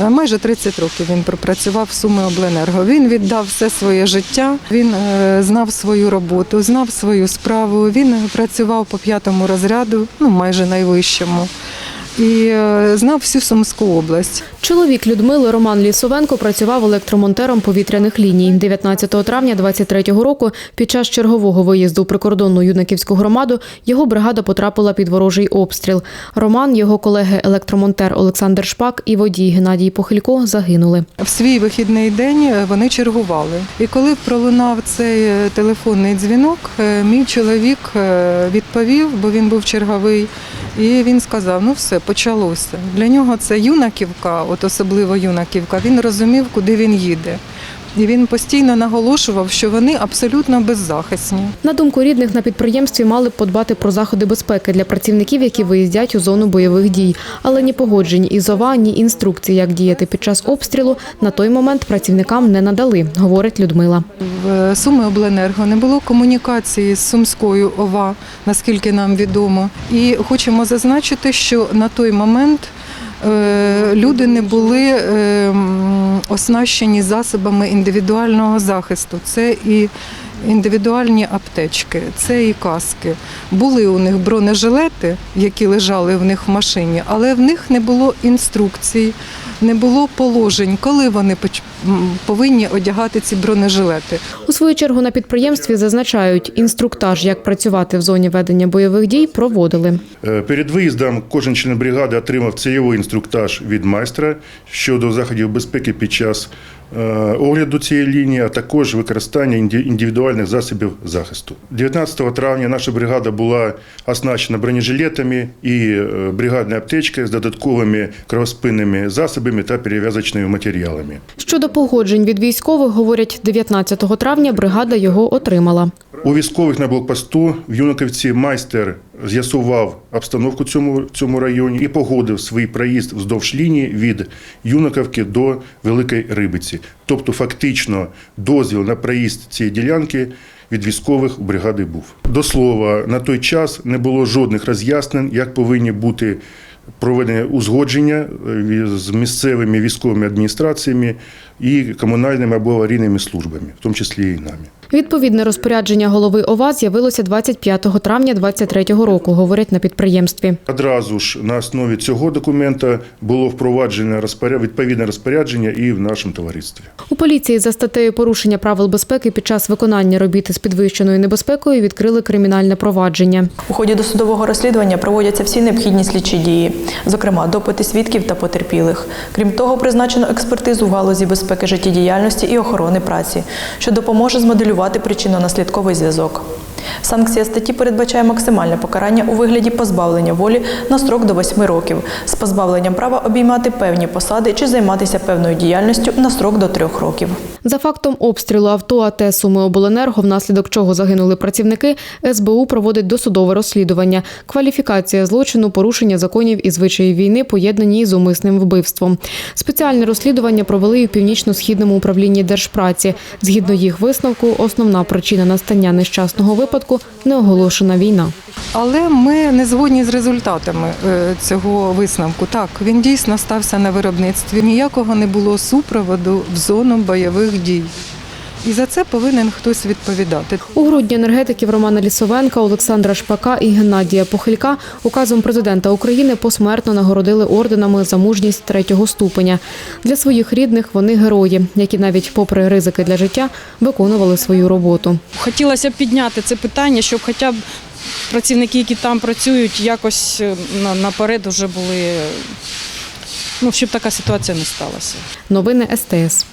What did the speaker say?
Е, Майже 30 років він пропрацював в Суми Обленерго. Він віддав все своє життя. Він е, знав свою роботу, знав свою справу. Він працював по п'ятому розряду, ну майже найвищому, і е, знав всю Сумську область. Чоловік Людмили Роман Лісовенко працював електромонтером повітряних ліній. 19 травня 23-го року під час чергового виїзду у прикордонну юнаківську громаду його бригада потрапила під ворожий обстріл. Роман, його колеги електромонтер Олександр Шпак і водій Геннадій Похилько загинули. В свій вихідний день е, вони чергували. І коли пролунав цей е, телефонний дзвінок, мій чоловік відповів, бо він був черговий, і він сказав: ну все, почалося. Для нього це юнаківка, от особливо юнаківка, він розумів, куди він їде. І він постійно наголошував, що вони абсолютно беззахисні. На думку рідних, на підприємстві мали б подбати про заходи безпеки для працівників, які виїздять у зону бойових дій. Але ні погоджень із ОВА, ні інструкцій, як діяти під час обстрілу, на той момент працівникам не надали, говорить Людмила. В Суми Обленерго не було комунікації з Сумською ОВА, наскільки нам відомо. І хочемо зазначити, що на той момент люди не були е, оснащені засобами індивідуального захисту. Це і індивідуальні аптечки, це і каски. Були у них бронежилети, які лежали в них в машині, але в них не було інструкцій, не було положень, коли вони повинні одягати ці бронежилети. У свою чергу на підприємстві зазначають, інструктаж, як працювати в зоні ведення бойових дій, проводили. Е, Перед виїздом кожен член бригади отримав цільовий інструктаж від майстра щодо заходів безпеки під час огляду цієї лінії, а також використання індивідуальних засобів захисту. 19 травня наша бригада була оснащена бронежилетами і е, бригадною аптечкою з додатковими кровоспинними засобами та перев'язочними матеріалами. Щодо погоджень від військових, говорять, 19 травня бригада його отримала. У військових на блокпосту в Юнаковці майстер з'ясував обстановку в цьому, цьому районі і погодив свій проїзд вздовж лінії від Юнаковки до Великої Рибиці. Тобто, фактично, дозвіл на проїзд цієї ділянки від військових у бригади був. До слова, на той час не було жодних роз'яснень, як повинні бути проведені узгодження е, з місцевими військовими адміністраціями і комунальними або аварійними службами, в тому числі і нами. Відповідне розпорядження голови ОВА з'явилося 25 травня 23 року, говорять на підприємстві. Одразу ж на основі цього документа було впроваджено відповідне розпорядження і в нашому товаристві. У поліції за статтею порушення правил безпеки під час виконання робіт з підвищеною небезпекою відкрили кримінальне провадження. У ході досудового розслідування проводяться всі необхідні слідчі дії, зокрема допити свідків та потерпілих. Крім того, призначено експертизу в галузі безпеки життєдіяльності і охорони праці, що допоможе змоделювати причинно-наслідковий зв'язок. Санкція статті передбачає максимальне покарання у вигляді позбавлення волі на строк до 8 років з позбавленням права обіймати певні посади чи займатися певною діяльністю на строк до 3 років. За фактом обстрілу авто АТ Суми Обленерго, внаслідок чого загинули працівники, СБУ проводить досудове розслідування. Кваліфікація злочину, порушення законів і звичаїв війни поєднані з умисним вбивством. Спеціальне розслідування провели і в північно-східному управлінні держпраці. Згідно їх висновку, основна причина настання нещасного випадку неоголошена війна. Але ми не згодні з результатами е, цього висновку. Так, він дійсно стався на виробництві. Ніякого не було супроводу в зону бойових дій. І за це повинен хтось відповідати. У грудні енергетиків Романа Лісовенка, Олександра Шпака і Геннадія Похилька указом президента України посмертно нагородили орденами за мужність третього ступеня. Для своїх рідних вони герої, які навіть попри ризики для життя виконували свою роботу. Хотілося б підняти це питання, щоб хоча б працівники, які там працюють, якось е, наперед вже були, ну, щоб така ситуація не сталася. Новини СТС.